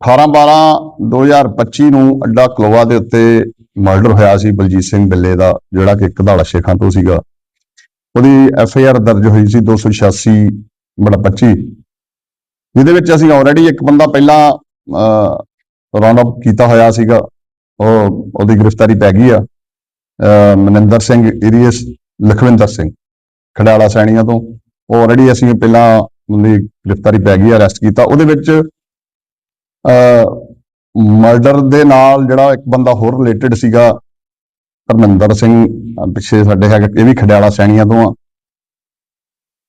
18 12 2025 ਨੂੰ ਅੱਡਾ ਕਲੋਵਾ ਦੇ ਉੱਤੇ ਮਰਡਰ ਹੋਇਆ ਸੀ ਬਲਜੀਤ ਸਿੰਘ ਬਿੱਲੇ ਦਾ, ਜਿਹੜਾ ਕਿ ਕਧਾਲਾ ਸ਼ੇਖਾਂ ਤੋਂ ਸੀਗਾ। ਉਹਦੀ ਐਫ ਆਈ ਆਰ ਦਰਜ ਹੋਈ ਸੀ 286 ਬੜਾ 25 ਜਿਹਦੇ ਵਿੱਚ ਅਸੀਂ ਆਲਰੇਡੀ ਇੱਕ ਬੰਦਾ ਪਹਿਲਾਂ ਰਾਉਂਡ ਅਪ ਕੀਤਾ ਹੋਇਆ ਸੀਗਾ। ਉਹ, ਉਹਦੀ ਗ੍ਰਿਫਤਾਰੀ ਪੈ ਗਈ ਆ। ਮਨਿੰਦਰ ਸਿੰਘ ਇਰੀਅਸ ਲਖਵਿੰਦਰ ਸਿੰਘ, ਖਡਾਲਾ ਸੈਣੀਆਂ ਤੋਂ। ਉਹ ਆਲਰੇਡੀ ਅਸੀਂ ਪਹਿਲਾਂ ਉਹਦੀ ਗ੍ਰਿਫਤਾਰੀ ਪੈ ਗਈ ਅਰੈਸਟ ਕੀਤਾ। ਉਹਦੇ ਵਿੱਚ ਮਰਡਰ ਦੇ ਨਾਲ ਜਿਹੜਾ ਇੱਕ ਬੰਦਾ ਹੋਰ ਰਿਲੇਟਡ ਸੀਗਾ, ਧਰਮਿੰਦਰ ਸਿੰਘ ਪਿੱਛੇ ਸਾਡੇ ਹੈਗਾ, ਇਹ ਵੀ ਖਡਿਆਲਾ ਸੈਣੀਆਂ ਤੋਂ ਆ।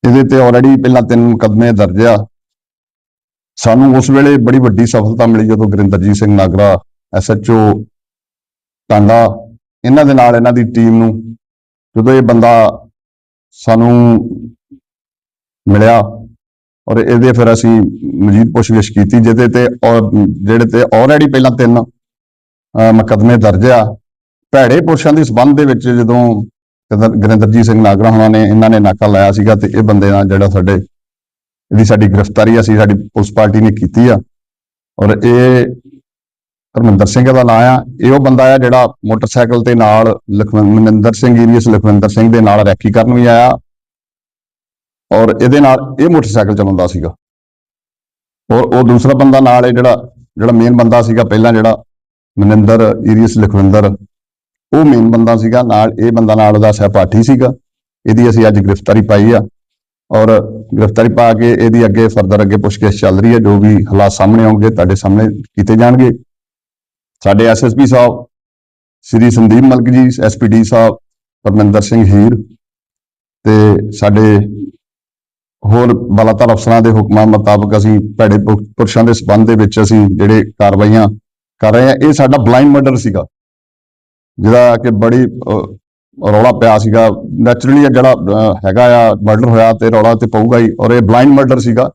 ਇਹਦੇ ਤੇ ਆਲਰੇਡੀ ਪਹਿਲਾਂ ਤਿੰਨ ਮੁਕੱਦਮੇ ਦਰਜ ਆ। ਸਾਨੂੰ ਉਸ ਵੇਲੇ ਬੜੀ ਵੱਡੀ ਸਫਲਤਾ ਮਿਲੀ ਜਦੋਂ ਗੁਰਿੰਦਰਜੀਤ ਸਿੰਘ ਨਾਗਰਾ ਐਸਐਚਓ ਟਾਂਡਾ ਇਹਨਾਂ ਦੇ ਨਾਲ ਇਹਨਾਂ ਦੀ ਟੀਮ ਨੂੰ, ਜਦੋਂ ਇਹ ਬੰਦਾ ਸਾਨੂੰ ਮਿਲਿਆ ਔਰ ਇਹਦੇ ਫਿਰ ਅਸੀਂ ਮਜੀਦ ਪੁੱਛਗਿੱਛ ਕੀਤੀ ਜਿਹਦੇ ਤੇ ਔਰ ਜਿਹੜੇ ਤੇ ਆਲਰੇਡੀ ਪਹਿਲਾਂ ਤਿੰਨ ਅਹ, ਮੁਕੱਦਮੇ ਦਰਜ ਆ। ਭੈੜੇ ਪੁਰਸ਼ਾਂ ਦੇ ਸਬੰਧ ਦੇ ਵਿੱਚ ਜਦੋਂ ਗਰਿੰਦਰਜੀਤ ਸਿੰਘ ਨਾਗਰਾ ਹੁਣਾਂ ਨੇ ਇਹਨਾਂ ਨੇ ਨਾਕਾ ਲਾਇਆ ਸੀਗਾ ਤੇ ਇਹ ਬੰਦੇ ਨਾਲ ਜਿਹੜਾ ਸਾਡੇ ਇਹਦੀ ਸਾਡੀ ਗ੍ਰਿਫਤਾਰੀ ਅਸੀਂ ਸਾਡੀ ਪੁਲਿਸ ਪਾਰਟੀ ਨੇ ਕੀਤੀ ਆ। ਔਰ ਇਹ ਧਰਮਿੰਦਰ ਸਿੰਘ ਦਾ ਨਾਂ ਆ। ਇਹ ਉਹ ਬੰਦਾ ਆ ਜਿਹੜਾ ਮੋਟਰਸਾਈਕਲ ਤੇ ਨਾਲ ਲਖਵਿੰ- ਮਨਿੰਦਰ ਸਿੰਘ ਈਰੀਅਸ ਲਖਵਿੰਦਰ ਸਿੰਘ ਦੇ ਨਾਲ ਰੈਕੀ ਕਰਨ ਵੀ ਆਇਆ। ਔਰ ਇਹਦੇ ਨਾਲ ਇਹ ਮੋਟਰਸਾਈਕਲ ਚਲਾਉਂਦਾ ਸੀਗਾ। ਔਰ ਉਹ ਦੂਸਰਾ ਬੰਦਾ ਨਾਲ ਇਹ ਜਿਹੜਾ ਜਿਹੜਾ ਮੇਨ ਬੰਦਾ ਸੀਗਾ, ਪਹਿਲਾਂ ਜਿਹੜਾ ਮਨਿੰਦਰ, ਈਰੀਅਸ ਲਖਵਿੰਦਰ, ਉਹ ਮੇਨ ਬੰਦਾ ਸੀਗਾ। ਨਾਲ ਇਹ ਬੰਦਾ ਨਾਲ ਉਹਦਾ ਸਹਿਪਾਠੀ ਸੀਗਾ। ਇਹਦੀ ਅਸੀਂ ਅੱਜ ਗ੍ਰਿਫਤਾਰੀ ਪਾਈ ਆ। ਔਰ ਗ੍ਰਿਫਤਾਰੀ ਪਾ ਕੇ ਇਹਦੀ ਅੱਗੇ ਫਰਦਰ ਅੱਗੇ ਪੁੱਛਗਿੱਛ ਚੱਲ ਰਹੀ ਹੈ। ਜੋ ਵੀ ਹਾਲਾਤ ਸਾਹਮਣੇ ਆਉਣਗੇ, ਤੁਹਾਡੇ ਸਾਹਮਣੇ ਕੀਤੇ ਜਾਣਗੇ। ਸਾਡੇ ਐਸਐਸਪੀ ਸਾਹਿਬ, ਸ੍ਰੀ ਸੰਦੀਪ ਮਲਕ ਜੀ ਐਸਪੀਡੀ ਸਾਹਿਬ, ਪਰਮਿੰਦਰ ਸਿੰਘ ਹੀਰ ਤੇ ਸਾਡੇ ਹੋਰ ਬਲਾਤਰ ਅਫਸਰਾਂ ਦੇ ਹੁਕਮਾਂ ਮੁਤਾਬਕ ਅਸੀਂ ਭੈੜੇ ਪੁਰਸ਼ਾਂ ਦੇ ਸਬੰਧ ਦੇ ਵਿੱਚ ਅਸੀਂ ਜਿਹੜੇ ਕਾਰਵਾਈਆਂ ਕਰ ਰਹੇ ਹਾਂ, ਇਹ ਸਾਡਾ ਬਲਾਈਂਡ ਮਰਡਰ ਸੀਗਾ। ਜਿਹੜਾ ਕਿ ਬੜੀ ਰੌਲਾ ਪਿਆ ਸੀਗਾ। ਨੈਚੁਰਲੀ ਜਿਹੜਾ ਹੈਗਾ ਆ ਮਰਡਰ ਹੋਇਆ ਤੇ ਰੌਲਾ ਤੇ ਪਊਗਾ ਹੀ, ਔਰ ਇਹ ਬਲਾਈਂਡ ਮਰਡਰ ਸੀਗਾ।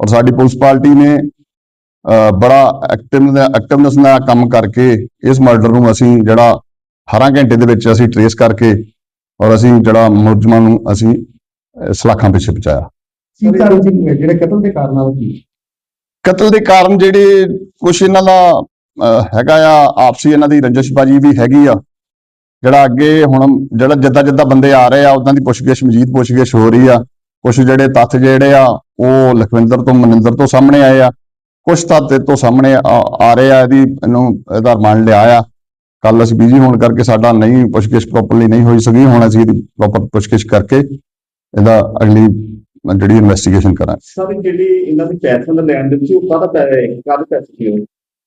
ਔਰ ਸਾਡੀ ਪੁਲਿਸ ਪਾਰਟੀ ਨੇ ਬੜਾ ਐਕਟਿਵ ਐਕਟਿਵਨੈਸ ਨਾਲ ਕੰਮ ਕਰਕੇ ਇਸ ਮਰਡਰ ਨੂੰ ਅਸੀਂ ਜਿਹੜਾ 18 ਘੰਟੇ ਦੇ ਵਿੱਚ ਅਸੀਂ ਟਰੇਸ ਕਰਕੇ ਔਰ ਅਸੀਂ ਜਿਹੜਾ ਮੁਲਜ਼ਮਾਂ ਨੂੰ ਅਸੀਂ ਸਲਾਖਾਂ ਪਿੱਛੇ ਪਹੁੰਚਾਇਆ। ਕੀ ਕਾਰਨ ਸੀ ਜਿਹੜੇ ਕਤਲ ਦੇ ਕਾਰਨ ਆ ਕੀ? ਕਤਲ ਦੇ ਕਾਰਨ ਜਿਹੜੇ ਕੁਝ ਇਹਨਾਂ ਦਾ ਹੈਗਾ ਆ, ਆਪਸੀ ਇਹਨਾਂ ਦੀ ਰੰਜਿਸ਼ਬਾਜੀ ਵੀ ਹੈਗੀ ਆ। ਜਿਹੜਾ ਅੱਗੇ ਹੁਣ ਜਿਹੜਾ ਜਿੱਦਾਂ ਜਿੱਦਾਂ ਬੰਦੇ ਆ ਰਹੇ ਆ ਉਦਾਂ ਦੀ ਪੁੱਛਗਿੱਛ, ਮਜੀਦ ਪੁੱਛਗਿੱਛ ਹੋ ਰਹੀ ਆ। ਕੁਝ ਜਿਹੜੇ ਤੱਥ ਜਿਹੜੇ ਆ, ਉਹ ਲਖਵਿੰਦਰ ਤੋਂ, ਮਨਿੰਦਰ ਤੋਂ ਸਾਹਮਣੇ ਆਏ ਆ। ਕੁਝ ਤੱਥ ਤੋਂ ਸਾਹਮਣੇ ਆ ਰਹੇ ਆ, ਇਹਦੀ ਇਹਨੂੰ ਇਹਦਾ ਰਿਮਾਂਡ ਲਿਆ ਆ। ਕੱਲ ਅਸੀਂ ਬਿਜ਼ੀ ਹੋਣ ਕਰਕੇ ਸਾਡਾ ਨਹੀਂ, ਪੁੱਛਗਿੱਛ ਪ੍ਰੋਪਰਲੀ ਨਹੀਂ ਹੋਈ ਸਕੀ ਹੁਣ ਅਸੀਂ ਇਹਦੀ ਪ੍ਰੋਪਰ ਪੁੱਛਗਿੱਛ ਕਰਕੇ ਇਹਦਾ ਅਗਲੀ ਜਿਹੜੀ ਇਨਵੈਸਟੀਗੇਸ਼ਨ ਕਰਾਂਗੇ ਸਰ ਜਿਹੜੀ ਇਹਨਾਂ ਦੀ ਪੈਸਿਆਂ ਦਾ ਲੈਣ ਦੇ ਸੀ ਉਹ ਕਾਹਦਾ ਪੈ ਕਾਹਦੇ ਪੈਸੇ ਸੀ ਉਹ?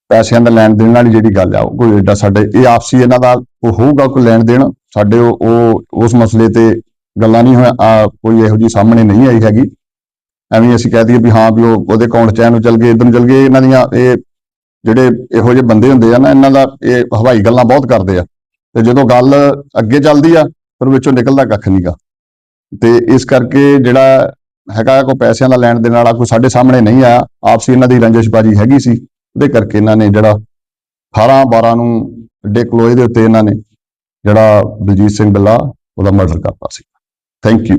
ਪੈਸਿਆਂ ਦਾ ਲੈਣ ਦੇਣ ਵਾਲੀ ਜਿਹੜੀ ਗੱਲ ਆ ਉਹ ਕੋਈ ਏਡਾ ਸਾਡੇ ਇਹ ਆਪਸੀ ਇਹਨਾਂ ਦਾ ਉਹ ਹੋਊਗਾ ਕੋਈ ਲੈਣ ਦੇਣ? ਸਾਡੇ ਉਹ ਉਸ ਮਸਲੇ ਤੇ ਗੱਲਾਂ ਨਹੀਂ ਹੋਇਆ ਆ, ਕੋਈ ਇਹੋ ਜੀ ਸਾਹਮਣੇ ਨਹੀਂ ਆਈ ਹੈਗੀ। ਐਵੇਂ ਅਸੀਂ ਕਹਿ ਦਈਏ ਵੀ ਹਾਂ ਵੀ ਉਹ ਉਹਦੇ ਅਕਾਊਂਟ ਚ ਇਹਨੂੰ ਚਲ ਗਏ ਇਧਰ ਨੂੰ ਚਲ ਗਏ ਇਹਨਾਂ ਦੀਆਂ ਇਹ ਜਿਹੜੇ ਇਹੋ ਜਿਹੇ ਬੰਦੇ ਹੁੰਦੇ ਆ ਨਾ ਇਹਨਾਂ ਦਾ ਇਹ ਹਵਾਈ ਗੱਲਾਂ ਬਹੁਤ ਕਰਦੇ ਆ। ਤੇ ਜਦੋਂ ਗੱਲ ਅੱਗੇ ਚੱਲਦੀ ਆ ਫਿਰ ਵਿੱਚੋਂ ਨਿਕਲਦਾ ਕੱਖ ਨਹੀਂਗਾ ਤੇ ਇਸ ਕਰਕੇ ਜਿਹੜਾ ਹੈਗਾ ਕੋਈ ਪੈਸਿਆਂ ਦਾ ਲੈਣ ਦੇਣ ਵਾਲਾ ਕੋਈ ਸਾਡੇ ਸਾਹਮਣੇ ਨਹੀਂ ਆਇਆ ਆਪਸੀ ਇਹਨਾਂ ਦੀ ਰੰਜਿਸ਼ਬਾਜੀ ਹੈਗੀ ਸੀ, ਉਹਦੇ ਕਰਕੇ ਇਹਨਾਂ ਨੇ ਜਿਹੜਾ 18 12 ਨੂੰ ਡੇ ਕਲੋਏ ਦੇ ਉੱਤੇ ਇਹਨਾਂ ਨੇ ਜਿਹੜਾ ਬਲਜੀਤ ਸਿੰਘ ਬਿੱਲਾ ਉਹਦਾ ਮਰਡਰ ਕਰਤਾ ਸੀ। Thank you